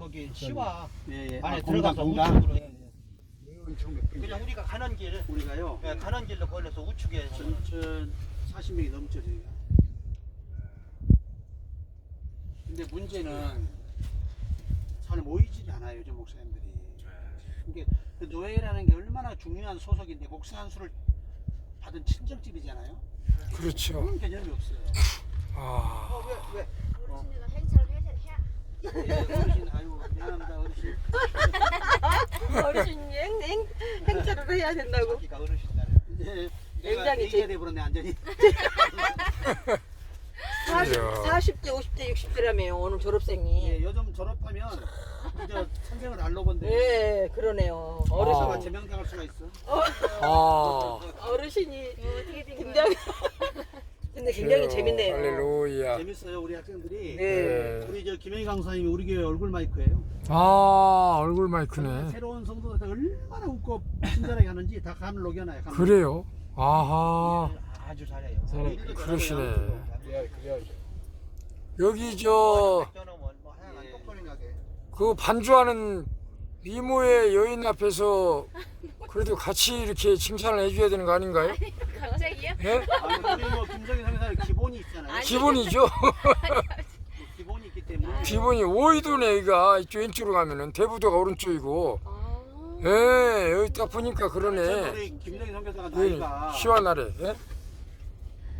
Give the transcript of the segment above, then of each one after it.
거기 시와 예, 예. 안에 아, 들어가서 공당, 우측으로 예, 예. 그냥 우리가 가는 길 우리가요. 예, 가는 길로 걸려서 우측에 전천 40명이 넘죠 저희가. 근데 문제는 잘 모이질 않아요 요즘 목사님들이. 이게 그 노예라는 게 얼마나 중요한 소속인데 목사 한 수를 받은 친정집이잖아요. 그렇죠. 그런 개념이 없어요. 아, 어, 왜 왜? 해야 예, 어르신 아유 미안합니다 어르신. 어르신 행, 행, 행차를 해야 된다고. 자기가 어르신들 예, 내가 굉장히 제- 돼버렸네 완전히. 40, 이야. 40대, 50대, 60대라며요, 오늘 졸업생이. 예, 요즘 졸업하면 이제 선생을 알로 본데. 예, 그러네요. 어르신, 어르신과 제명당할 수가 있어. 아, 어르신이 어떻게 된 굉장히, 근데 굉장히 주여, 재밌네요. 할렐루야. 재밌어요 우리 학생들이. 네. 우리 저 김영희 강사님이 우리 교회 얼굴 마이크예요. 아, 얼굴 마이크네. 새로운 성도들 얼마나 웃고 친절하게 하는지 다 간을 녹여놔요. 간을. 그래요? 아하, 아주 잘해요. 일도 그러시네. 잘하고요. 여기 저, 저놈은 뭐 하여간 예. 똑소리 나게 그 반주하는 미모의 여인 앞에서 그래도 같이 이렇게 칭찬을 해줘야 되는 거 아닌가요? 갑자기요? 예? 아니 기본이죠. 기본이 있기 때문에. 기본이 오이도네 여기가 이쪽 왼쪽으로 가면은 대부도가 오른쪽이고 아, 예 여기 딱 보니까 전 그러네 우리 김정희 선교사가 예, 나이가 시와 날에 예?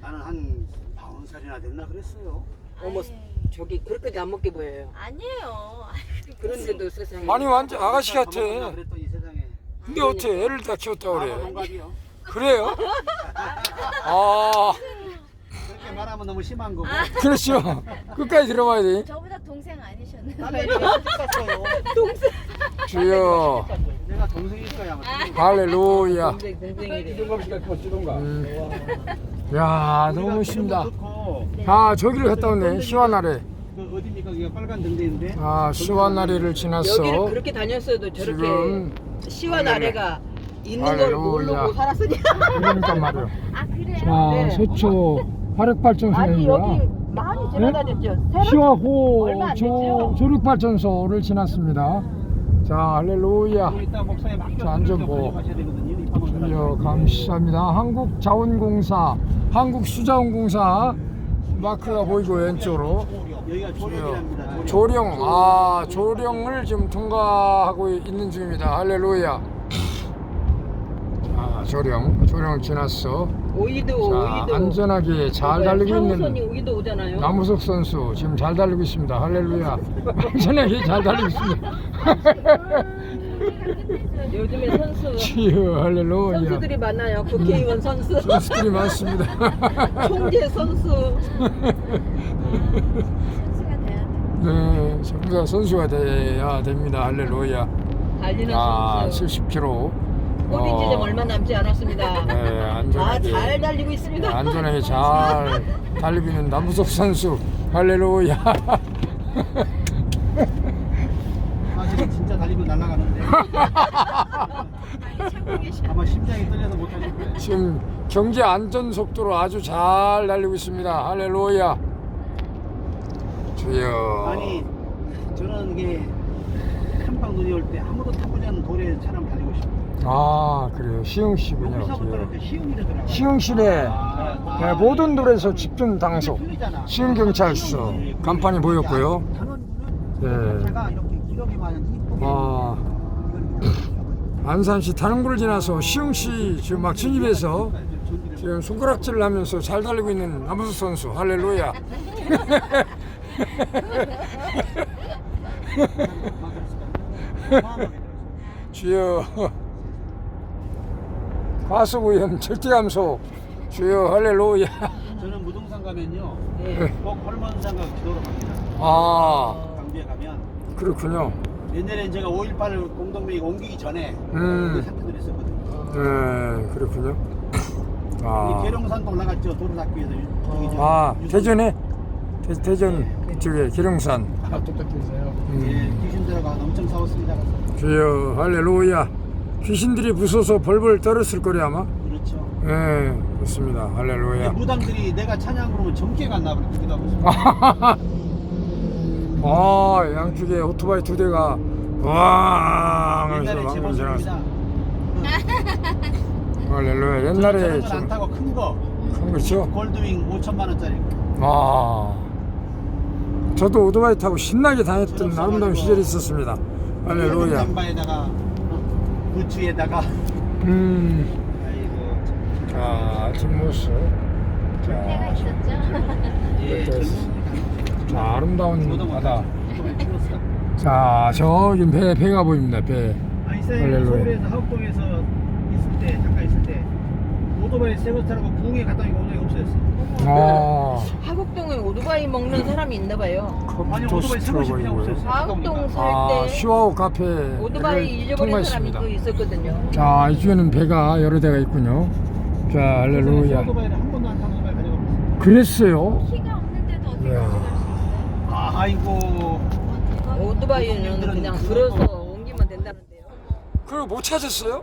나는 한 40살이나 됐나 그랬어요. 어머, 저기 그렇게 안 먹게 보여요. 아니에요. 그런데도 세상에. 아니 완전 아가씨 같아 그랬더니 세상에. 근데 어떻게 애를 다 키웠다 그래 동갑이요. 그래요? 아 말하면 너무 심한 거고. 그렇죠 끝까지 들어봐야 돼 저보다 동생 아니셨나요? 갔어요. 주여 내가 동생일 거야 아마. 할렐루야 동생. 음. 야 너무 멋있습니다 좋고 아 저기를 갔다 시와 날에 그 어디입니까? 그게 빨간 등대인데. 아 지났어 여기를 그렇게 다녔어도 저렇게 지금 시와 나래가 있는 걸 할렐루야. 모르고 살았으니. 그러니까 말이야 아 그래요? 자 네. 서초 아니 화력발전소입니다 여기 많이 지나다녔죠. 새로 시와호 얼마 안 조, 됐죠? 조력발전소를 지났습니다. 자, 할렐루야. 이따 자, 안전보. 가셔야 되거든요. 입학을 주여 감사합니다. 한국자원공사, 한국수자원공사 마크가 보이고 왼쪽으로 여기가 조력이랍니다. 조령, 아 조령을 지금 통과하고 있는 중입니다. 할렐루야. 자, 조령, 조령을 지났어. 오이도 자, 오이도. 안전하게 잘 달리고 상우선이 있는 오이도 오잖아요. 남우석 선수 지금 잘 달리고 있습니다. 할렐루야. 안전하게 잘 달리고 있습니다. 요즘에 선수 주여 할렐루야. 선수들이 많아요. 국회의원 선수, 선수들이 많습니다. 총재 선수. 선수가 돼야 돼. 네, 전부 다 선수가 돼야 됩니다. 할렐루야. 달리는 아, 선수. 70km. 꼬리 지점 얼마 남지 않았습니다. 네, 아, 안전하게. 잘 달리고 있습니다. 안전하게 잘 달리고 있는 남우석 선수. 할렐루야. 사실은 진짜 달리면 날아가는데 아마 심장이 떨려서 못하실 거예요. 지금 경제 안전 속도로 아주 잘 달리고 있습니다. 할렐루야. 주여. 아니 저는 이게 한방 눈이 올 때 아무도 타보지 않는 도로에 차량 달리고 싶어요. 아, 그래요. 시흥. 여기서부터. 이렇게 시흥이라더라고요. 시흥시내 아, 네, 모든 도로에서 집중 당소. 틀리잖아. 시흥경찰서 간판이 보였고요. 단원 네. 차가 이렇게 기록이만 이쁘게 아, 안산시 타령구를 지나서 시흥시 지금 막 진입해서 지금 손가락질을 하면서 잘 달리고 있는 남우수 선수 할렐루야. 주여 과속우연 절대 감소 주여 할렐루야. 저는 무등산 가면요 네. 꼭 헐먼산 가 기도로 갑니다. 아 강주에 가면 그렇군요. 옛날에 제가 5.18 공동명이 옮기기 전에 음. 그 상태들 했었거든요. 네 그렇군요. 이 아, 계룡산도 올라갔죠 도로 닦기 위해서 저기 저아 유성- 대전에 대, 대전 쪽에 기룡산. 예, 음. 귀신 들어가 엄청 싸웠습니다. 가서. 주여 할렐루야 귀신들이 부숴서 벌벌 떨었을 거래 아마 그렇죠. 예 그렇습니다 근데 할렐루야 무당들이 내가 찬양 부르면 정죄가 안 나버리기도 하고. 아 양쪽에 오토바이 두 대가 와 하면서 옛날에 제 방금 지나갔어 모습입니다. 할렐루야 옛날에 좀 타고 큰 거. 큰 거죠 골드윙 5천만 원짜리. 아 저도 오토바이 타고 신나게 다녔던 아름다운 써가지고. 시절이 있었습니다 할렐루야 lam바에다가 어, 부츠에다가 음 아이고 자, 아침 모습. 때가 자, 있었죠. 예, 그때 자, 아름다운 바다. 자, 자, 저기 배, 배가 보입니다, 배. 아니 할렐루야. 쌤 서울에서 때 오토바이 새거 타고 부흥에 갔다 오니까 오토바이 없어졌어. 아, 하곡동에 오토바이 먹는 사람이 있나 봐요. 아니 오토바이 새거 이고요. 없어졌어. 하곡동 아, 살때 시와오 카페. 오토바이 잃어버린 사람이 또 있었거든요. 자, 이쪽에는 배가 여러 대가 있군요. 자, 할렐루야. 오토바이를 한 번도 안 타고 오토바이 가져가 봤어. 그랬어요? 키가 없는데도 어떻게 이야. 가져갈 수 있어요? 아, 아이고 어, 오토바이는 그냥 들어서 옮기면 된다는데요. 그걸 못 찾았어요?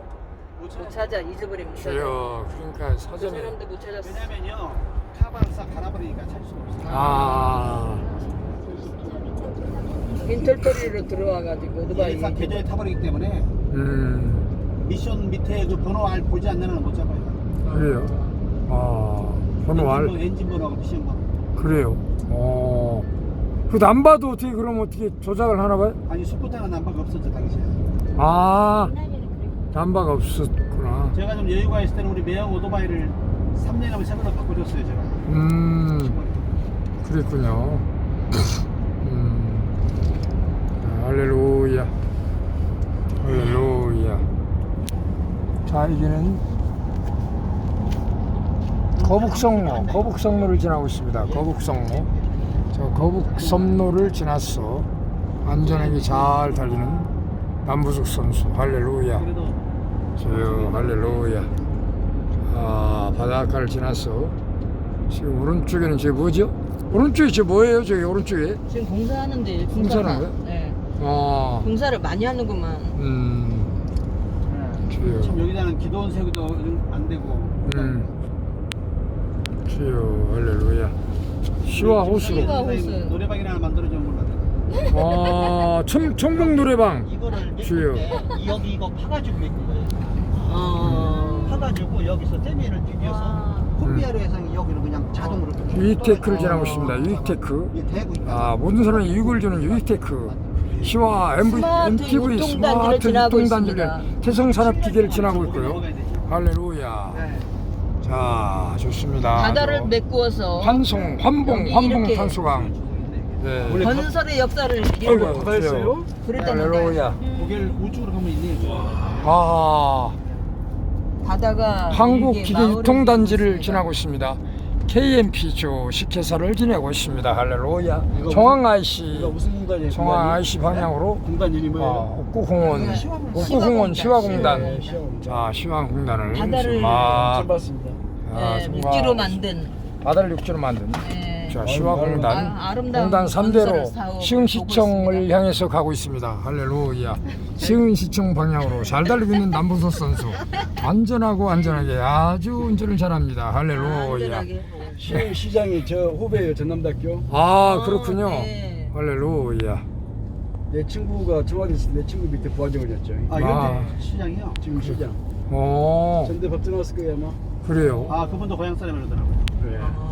못 찾아. 못 찾아 잊어버립니다. 주여, 그러니까 그 사전에. 사람도 못 찾았어. 왜냐면요 카바를 싹 갈아버리니까 찾을 수가 없어. 아, 인털터리로 들어와가지고 오토바이 이게 싹 계좌에 타버리기 때문에 음, 미션 밑에 그 번호 알 보지 않는 못 잡아요. 그래요. 아, 번호 엔진, 알. 번호, 엔진 번호하고 미션 번호. 그래요. 어. 그 남바도 어떻게 그럼 어떻게 조작을 하나 봐요? 아니 스쿠터는 남바가 없었죠 당시에. 아. 남바가 없었구나. 제가 좀 여유가 있을 때는 우리 매형 오토바이를 3년 하면 새거로 바꿔줬어요 제가. 음, 그랬군요. 음, 자, 할렐루야. 할렐루야. 자, 이제는 거북성로, 거북성로를 지나고 있습니다. 거북성로. 저 거북섬로를 지나서 안전하게 잘 달리는 남부숙 선수. 할렐루야. 주여 할렐루야 아 바닷가를 지나서 지금 오른쪽에는 저게 뭐죠? 오른쪽이 저 뭐예요 저기 오른쪽에? 지금 공사하는데 공사하는 거야? 네. 아 공사를 많이 하는구만. 음, 네. 주여 지금 여기다는 기도원 세우도 안 되고. 음, 주여 할렐루야 시와 호수로 시와 호수. 노래방이나 하나 만들어주면 몰라. 아 청, 청봉 노래방 이거를. 메꿀 때 여기 이거 파가지고 메꾼 거예요. 어. 파가지고 여기서 세미를 비벼서 와. 콤비아로 해서 여기는 그냥 자동으로 유익테크를 지나고 있습니다 유익테크 이게 대구. 아 모든 사람이 이익을 주는 유익테크 시와 MV, 스마트 MTV 유통단지를 스마트 지나고 유통단지를 있습니다. 태성산업기계를 지나고 있고요. 할렐루야 네. 자 좋습니다 바다를 메꾸어서 환송 환봉 여기 환봉 이렇게 탄수강 네. 원래 건설의 역사를 어이구, 바다였어요? 그랬다는데 할렐루야 고개를 우측으로 가면 있네요. 아 바다가 한국 이렇게 기계 마을을 유통단지를 이루고 있습니다. 지나고 있습니다 KMP 조 식회사를 지내고 있습니다 할렐루야 이거 정황 이거 IC 무슨 공단이에요? 정황 IC 방향으로 공단 이름이 아, 뭐예요? 옥구공원 옥구공원 시화공단. 네. 자 시화공단을 바다를 아, 봤습니다. 아, 네, 정말 육지로 만든 바다를 육지로 만든 네. 자 시화공단 아, 공단 건설 3대로 사업을 보고 시흥시청을. 향해서 가고 있습니다. 할렐루야. 시흥시청 방향으로 잘 달리고 있는 남부석 선수. 안전하고 안전하게 아주 운전을 잘합니다. 할렐루야. 안전하게. 시, 시장이 저 후배예요 전남대학교 아 그렇군요. 네. 할렐루야. 내 친구가 때내 친구 밑에 부하장이었죠 아, 아. 시장이요? 지금 시장 오 전대 거예요 아마 그래요. 아, 그분도 고향 사람이라더라고요. 네. 아,